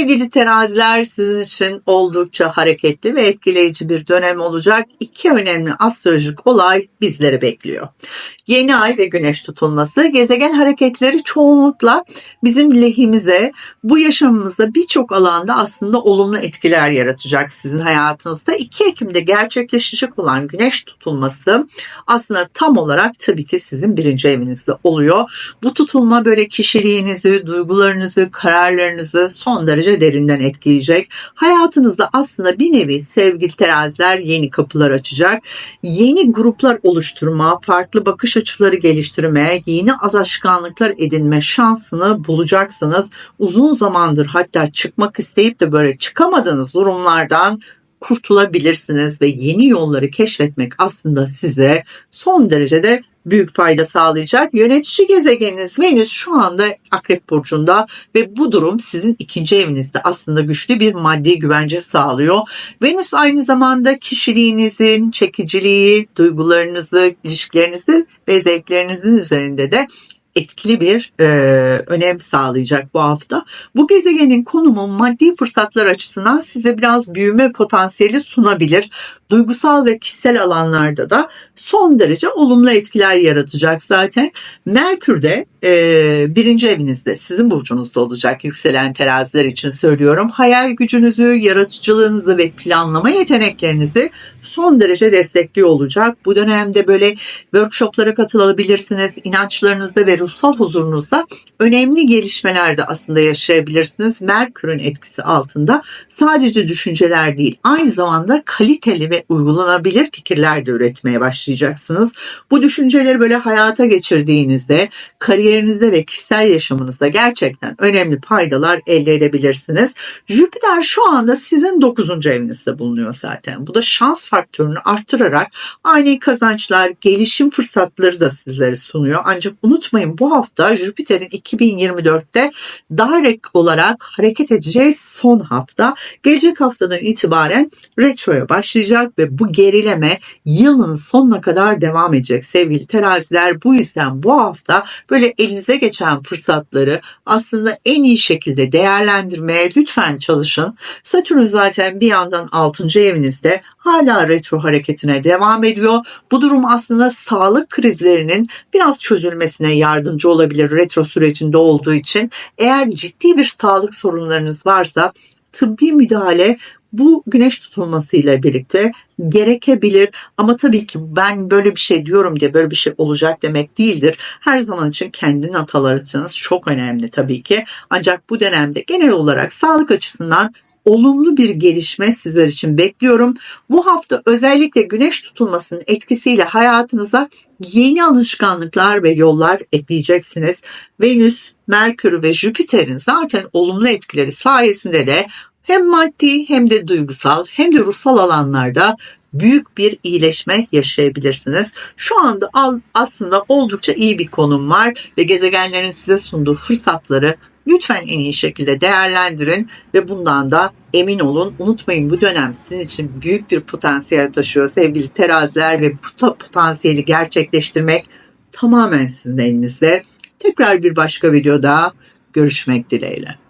Sevgili teraziler sizin için oldukça hareketli ve etkileyici bir dönem olacak. İki önemli astrolojik olay bizleri bekliyor. Yeni ay ve güneş tutulması gezegen hareketleri çoğunlukla bizim lehimize bu yaşamımızda birçok alanda aslında olumlu etkiler yaratacak sizin hayatınızda. 2 Ekim'de gerçekleşecek olan güneş tutulması aslında tam olarak tabii ki sizin birinci evinizde oluyor. Bu tutulma böyle kişiliğinizi, duygularınızı, kararlarınızı son derece derinden etkileyecek. Hayatınızda aslında bir nevi sevgili teraziler yeni kapılar açacak. Yeni gruplar oluşturma, farklı bakış açıları geliştirme, yeni alışkanlıklar edinme şansını bulacaksınız. Uzun zamandır hatta çıkmak isteyip de böyle çıkamadığınız durumlardan kurtulabilirsiniz ve yeni yolları keşfetmek aslında size son derecede büyük fayda sağlayacak. Yönetici gezegeniniz Venüs şu anda Akrep Burcu'nda ve bu durum sizin ikinci evinizde aslında güçlü bir maddi güvence sağlıyor. Venüs aynı zamanda kişiliğinizin çekiciliği, duygularınızı, ilişkilerinizi ve zevklerinizin üzerinde de etkili bir e, önem sağlayacak bu hafta. Bu gezegenin konumu maddi fırsatlar açısından size biraz büyüme potansiyeli sunabilir. Duygusal ve kişisel alanlarda da son derece olumlu etkiler yaratacak zaten. Merkür de e, birinci evinizde sizin burcunuzda olacak yükselen teraziler için söylüyorum. Hayal gücünüzü, yaratıcılığınızı ve planlama yeteneklerinizi son derece destekliyor olacak. Bu dönemde böyle workshoplara katılabilirsiniz. İnançlarınızda ve ruhsal huzurunuzda önemli gelişmeler de aslında yaşayabilirsiniz. Merkür'ün etkisi altında sadece düşünceler değil aynı zamanda kaliteli ve uygulanabilir fikirler de üretmeye başlayacaksınız. Bu düşünceleri böyle hayata geçirdiğinizde kariyerinizde ve kişisel yaşamınızda gerçekten önemli paydalar elde edebilirsiniz. Jüpiter şu anda sizin 9. evinizde bulunuyor zaten. Bu da şans faktörünü arttırarak ani kazançlar, gelişim fırsatları da sizlere sunuyor. Ancak unutmayın bu hafta Jüpiter'in 2024'te direct olarak hareket edeceği son hafta. Gelecek haftadan itibaren retroya başlayacak ve bu gerileme yılın sonuna kadar devam edecek sevgili teraziler. Bu yüzden bu hafta böyle elinize geçen fırsatları aslında en iyi şekilde değerlendirmeye lütfen çalışın. Satürn zaten bir yandan 6. evinizde retro hareketine devam ediyor. Bu durum aslında sağlık krizlerinin biraz çözülmesine yardımcı olabilir retro sürecinde olduğu için. Eğer ciddi bir sağlık sorunlarınız varsa tıbbi müdahale bu güneş tutulmasıyla birlikte gerekebilir ama tabii ki ben böyle bir şey diyorum diye böyle bir şey olacak demek değildir. Her zaman için kendi natalarınız çok önemli tabii ki. Ancak bu dönemde genel olarak sağlık açısından olumlu bir gelişme sizler için bekliyorum. Bu hafta özellikle güneş tutulmasının etkisiyle hayatınıza yeni alışkanlıklar ve yollar ekleyeceksiniz. Venüs, Merkür ve Jüpiter'in zaten olumlu etkileri sayesinde de hem maddi hem de duygusal hem de ruhsal alanlarda büyük bir iyileşme yaşayabilirsiniz. Şu anda aslında oldukça iyi bir konum var ve gezegenlerin size sunduğu fırsatları lütfen en iyi şekilde değerlendirin ve bundan da emin olun. Unutmayın bu dönem sizin için büyük bir potansiyel taşıyor sevgili teraziler ve bu potansiyeli gerçekleştirmek tamamen sizin elinizde. Tekrar bir başka videoda görüşmek dileğiyle.